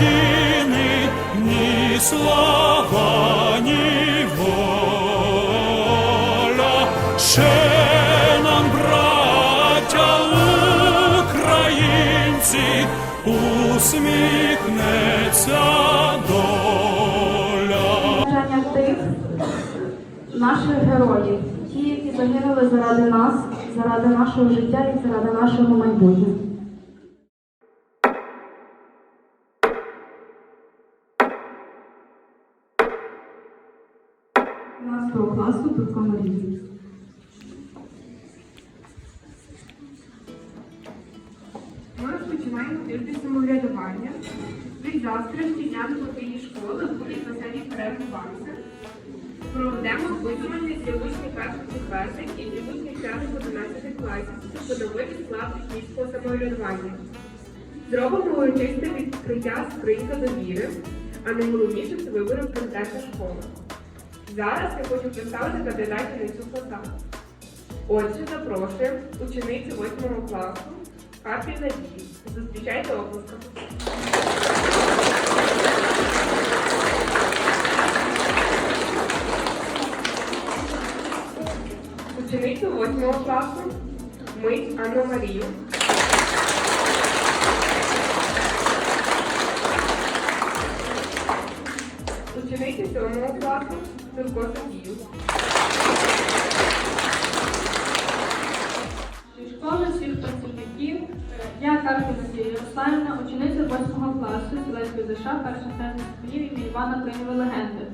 чинить ні слова, ні воля. Ще нам, браття українці, усміхнеться доля. тих наших героїв, ті, які загинули заради нас, заради нашого життя і заради нашого майбутнього. Нашого класу Турко Марії. Ми розпочинаємо тиждень самоврядування. Від завтра щодня до школи будуть веселі перервуватися. Проведемо опитування для учнів перших класів і для учнів п'ятих 11 класів щодо видів склад технічного самоврядування. Зробимо урочисте відкриття скринька довіри, а найголовніше це вибори президента школи. Зараз я хочу представити кандидатів на цю посаду. Отже, запрошуємо ученицю 8 класу Катрі Надії. Зустрічайте оплесками. Ученицю 8 класу Мить Анну Марію. Турко Софію. Зі школи всіх працівників я Карпі Надія Ярославівна, учениця 8 класу Сілецької ЗШ, перша третя ступенів імені Івана Клинєва легенди.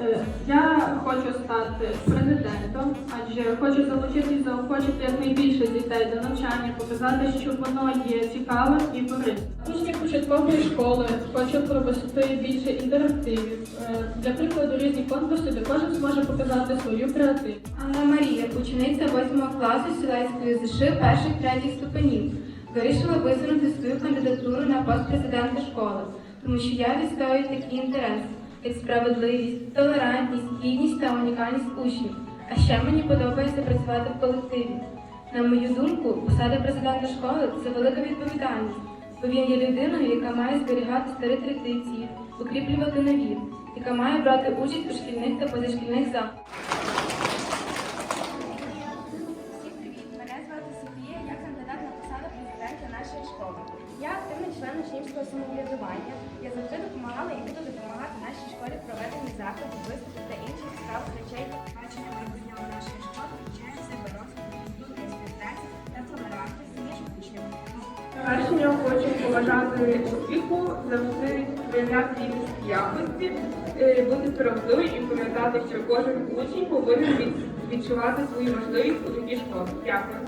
Е, Я хочу стати президентом, адже хочу залучити і заохочити якнайбільше дітей до навчання, показати, що воно є цікавим і корисним. Учні початкової школи хочу провести більше інтерактивів. Е, Для прикладу різні конкурси, де кожен зможе показати свою креативність. Анна Марія, учениця 8 класу Сілецької ЗШ перших третіх ступенів, вирішила висунути свою кандидатуру на пост президента школи, тому що я відстоюю такі інтереси, як справедливість, толерантність, гідність та унікальність учнів. А ще мені подобається працювати в колективі. На мою думку, посада президента школи це велика відповідальність, бо він є людиною, яка має зберігати старі традиції, укріплювати нові, яка має брати участь у шкільних та позашкільних заходах. Я активний член учнівського самоврядування. Я завжди допомагала заходів, виступів та інших цікавих речей. Бачення майбутнього нашої школи включає в себе співпраці та толерантності між учнями. Завершення хочу побажати успіху, завжди проявляти рівність якості, е, бути справедливим і пам'ятати, що кожен учень повинен відчувати свою важливість у такій школі. Дякую.